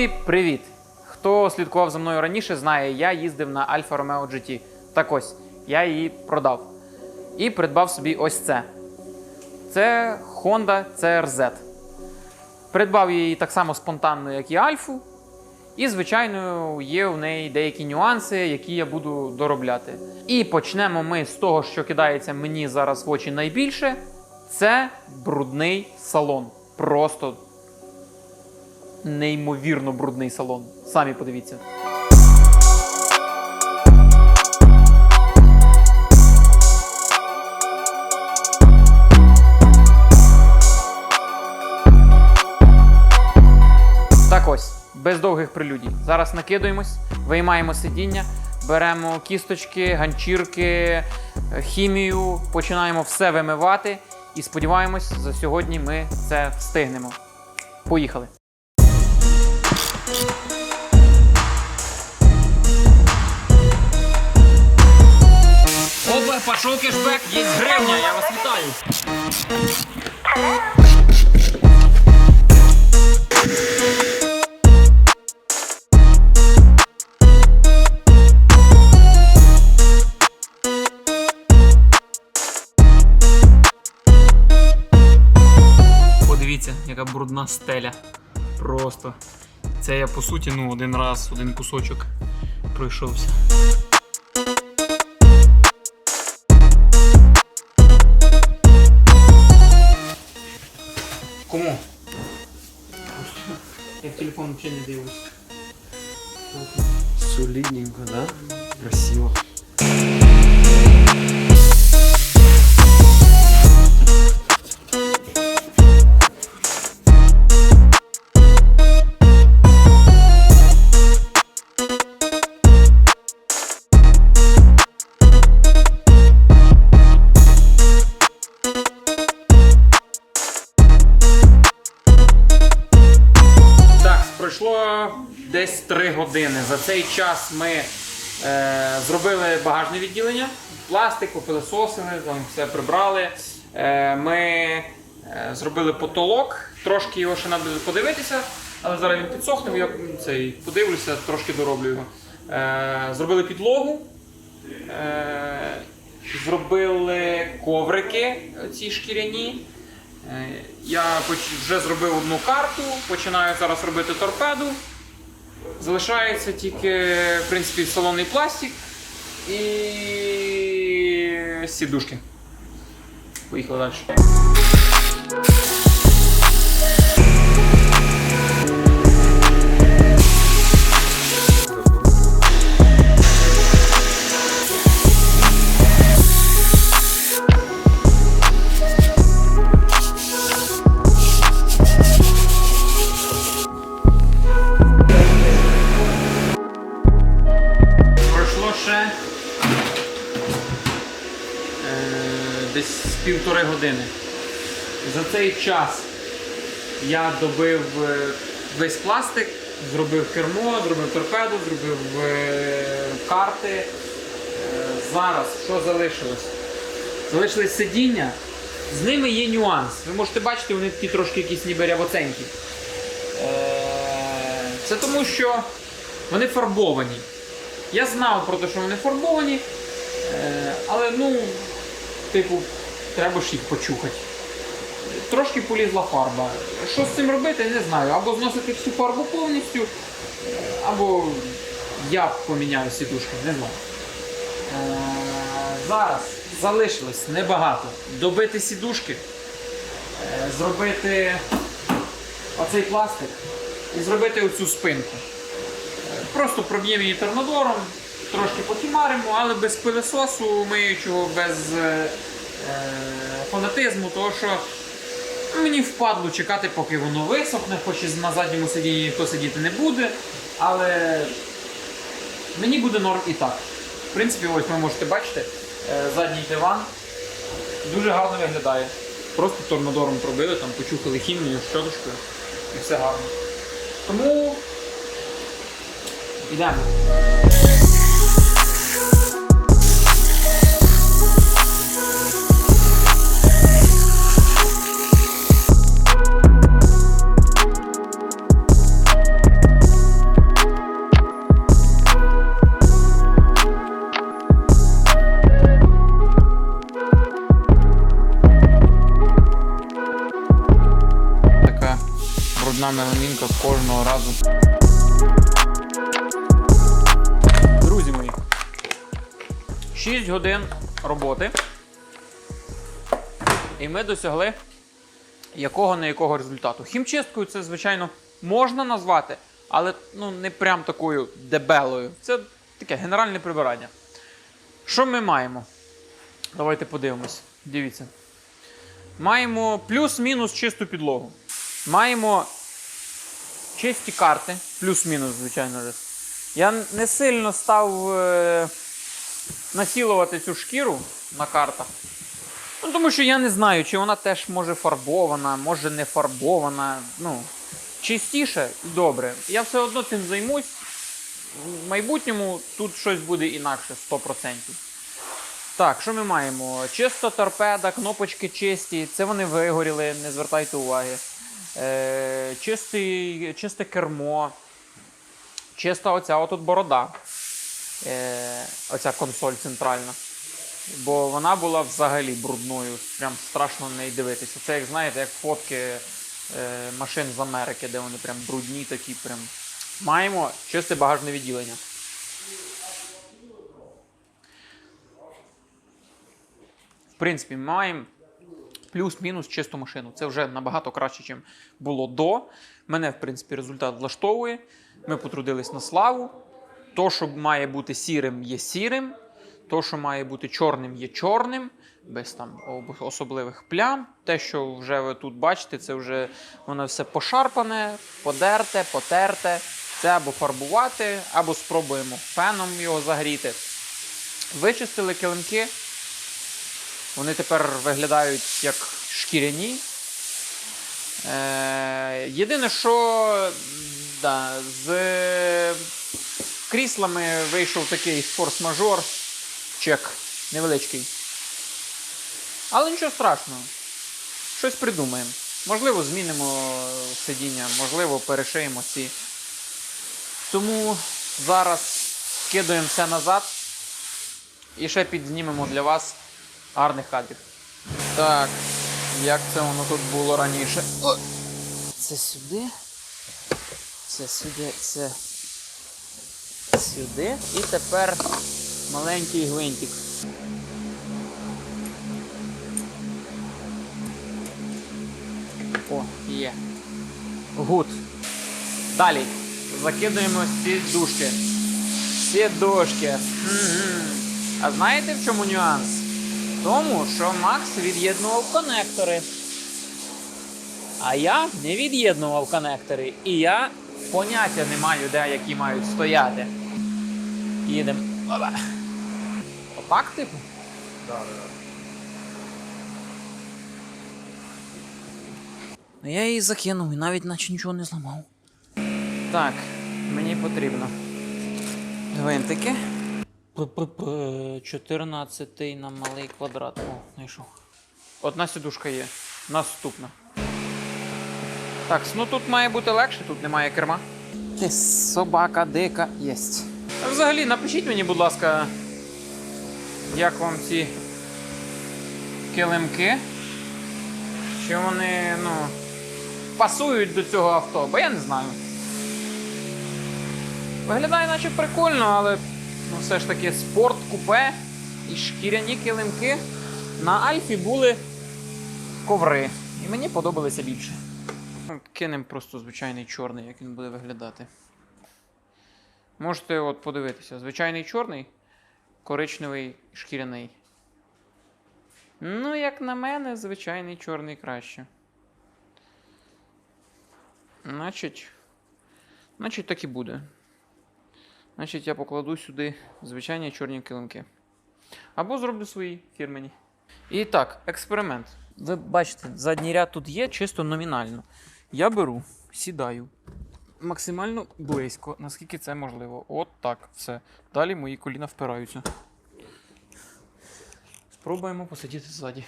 Друзі, привіт! Хто слідкував за мною раніше, знає, я їздив на Alfa Romeo GT. Так ось, я її продав. І придбав собі ось це. Це Honda CRZ. Придбав її так само спонтанно, як і Альфу. І, звичайно, є в неї деякі нюанси, які я буду доробляти. І почнемо ми з того, що кидається мені зараз в очі найбільше. Це брудний салон. Просто неймовірно брудний салон. Самі подивіться. Так ось, без довгих прелюдій. Зараз накидуємось, виймаємо сидіння, беремо кісточки, ганчірки, е, хімію, починаємо все вимивати і сподіваємось, за сьогодні ми це встигнемо. Поїхали. Пішов кешбек, є гривня, я вас вітаю. Подивіться, яка брудна стеля. Просто. Це я по суті ну, один раз, один кусочок пройшовся. Кому? Я в телефон взагалі не дивлюсь. Солидненько, да? Красиво. Десь 3 години. За цей час ми е, зробили багажне відділення, пластик, попилисосили, там все прибрали. Е, ми е, зробили потолок, трошки його ще треба подивитися, але зараз він підсохне, я цей, подивлюся, трошки дороблю його. Е, зробили підлогу. Е, зробили коврики ці шкіряні. Е, Я вже зробив одну карту, починаю зараз робити торпеду. Залишається тільки, в принципі, салонний пластик і сідушки. Поїхали далі. Десь півтори години. За цей час я добив е, весь пластик, зробив кермо, зробив торпеду, зробив е, карти. Е, зараз що залишилось? Залишились сидіння. З ними є нюанс. Ви можете бачити, вони такі трошки якісь ніби рябоценькі. Е, Це тому, що вони фарбовані. Я знав про те, що вони фарбовані, але ну, типу, треба ж їх почухати. Трошки полізла фарба. Що з цим робити, не знаю. Або зносити всю фарбу повністю, е, або я поміняю сідушки, не знаю. Е, Зараз залишилось небагато. Добити сідушки, е, зробити оцей пластик і зробити оцю спинку. Просто проб'ємо її торнадором, трошки потімаримо, але без пилесосу, миючого, без е, е, фанатизму, тому що мені впадло чекати, поки воно висохне, хоч і на задньому сидінні ніхто сидіти не буде, але мені буде норм і так. В принципі, ось ви можете бачити, е, задній диван дуже гарно виглядає. Просто торнадором пробили, там почухали хімію, щоточкою і все гарно. Тому Ідемо. машинка кожного разу. Друзі мої, 6 годин роботи. І ми досягли якого не якого результату. Хімчисткою це, звичайно, можна назвати, але ну, не прям такою дебелою. Це таке генеральне прибирання. Що ми маємо? Давайте подивимось. Дивіться. Маємо плюс-мінус чисту підлогу. Маємо чисті карти, плюс-мінус, звичайно. Я не сильно став е, насілувати цю шкіру на картах. Ну, тому що я не знаю, чи вона теж може фарбована, може не фарбована. Ну, чистіше і добре. Я все одно цим займусь. В майбутньому тут щось буде інакше, 100%. Так, що ми маємо? Чисто торпеда, кнопочки чисті, це вони вигоріли, не звертайте уваги. Е, чистий, чисте кермо, чиста оця отут борода. Е, оця консоль центральна. Бо вона була взагалі брудною, прям страшно на неї дивитися. Це як знаєте, як фотки е, машин з Америки, де вони прям брудні такі. Прям. Маємо чисте багажне відділення. В принципі, маємо плюс-мінус чисту машину. Це вже набагато краще, ніж було до. Мене, в принципі, результат влаштовує. Ми потрудились на славу. То, що має бути сірим, є сірим. То, що має бути чорним, є чорним, без там особливих плям. Те, що вже ви тут бачите, це вже воно все пошарпане, подерте, потерте. Це або фарбувати, або спробуємо феном його загріти. Вичистили килимки. Вони тепер виглядають як шкіряні. Е, єдине, що да, з кріслами вийшов такий форс-мажор, чек невеличкий. Але нічого страшного. Щось придумаємо. Можливо, змінимо сидіння, можливо, перешиємо ці. Тому зараз скидуємо все назад і ще підзнімемо для вас гарних кадрів. Так, як це воно тут було раніше? О! Це сюди. Це сюди, це сюди. І тепер маленький гвинтик. О, є. Гуд. Далі. Закидуємо сідушки. Сідушки. Мгм. А знаєте в чому нюанс? Тому, що Макс від'єднував конектори. А я не від'єднував конектори. І я поняття не маю, де які мають стояти. Їдемо. Опа. Отак, типу? Ну я її закинув і навіть наче нічого не зламав. Так, мені потрібно. Гвинтики. П-п-п, 14 на малий квадрат. О, знайшов. Одна сідушка є. Наступна. Так, ну тут має бути легше, тут немає керма. Ти собака дика єсть. Взагалі, напишіть мені, будь ласка, як вам ці килимки? Чи вони, ну, пасують до цього авто, бо я не знаю. Виглядає наче прикольно, але ну, все ж таки спорт купе і шкіряні килимки на Альфі були коври. І мені подобалися більше. Кинемо просто звичайний чорний, як він буде виглядати. Можете от подивитися. Звичайний чорний, коричневий шкіряний. Ну, як на мене, звичайний чорний краще. Значить, значить, так і буде. Значить, я покладу сюди звичайні чорні килимки. Або зроблю свої фірмені. І так, експеримент. Ви бачите, задній ряд тут є чисто номінально. Я беру, сідаю максимально близько, наскільки це можливо. От так, все. Далі мої коліна впираються. Спробуємо посидіти ззаді.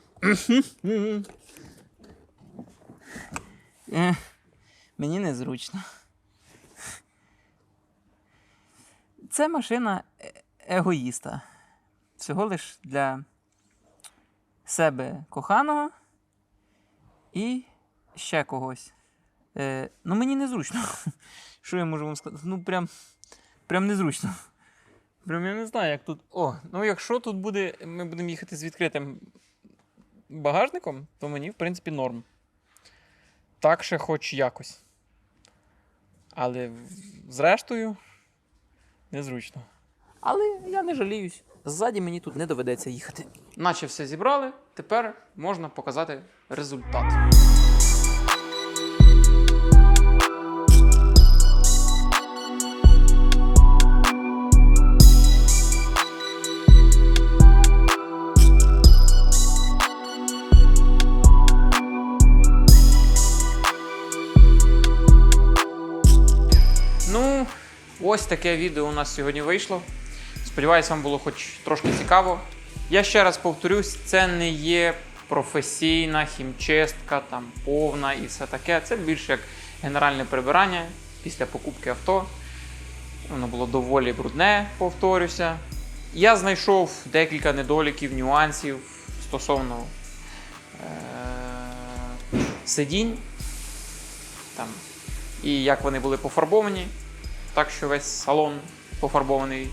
Мені незручно. Це машина е- егоїста. всього лиш для себе коханого і ще когось. Е, ну, мені незручно. Що я можу вам сказати? Ну, прям, прям незручно. Прям я не знаю, як тут. О, ну якщо тут буде, ми будемо їхати з відкритим багажником, то мені, в принципі, норм. Так ще хоч якось. Але зрештою, незручно. Але я не жаліюсь. Ззаді мені тут не доведеться їхати. Наче все зібрали, тепер можна показати результат. Ось таке відео у нас сьогодні вийшло. Сподіваюсь, вам було хоч трошки цікаво. Я ще раз повторюсь, це не є професійна хімчистка, там повна і все таке. Це більше як генеральне прибирання після покупки авто. Воно було доволі брудне, повторюся. Я знайшов декілька недоліків, нюансів стосовно е- сидінь там, і як вони були пофарбовані. Так що весь салон пофарбований.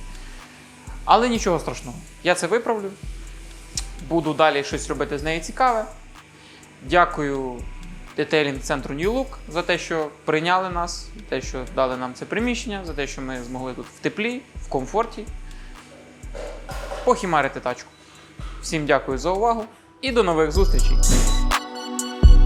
Але нічого страшного. Я це виправлю. Буду далі щось робити з нею цікаве. Дякую детейлінг центру New Look за те, що прийняли нас, за те, що дали нам це приміщення, за те, що ми змогли тут в теплі, в комфорті похімарити тачку. Всім дякую за увагу і до нових зустрічей!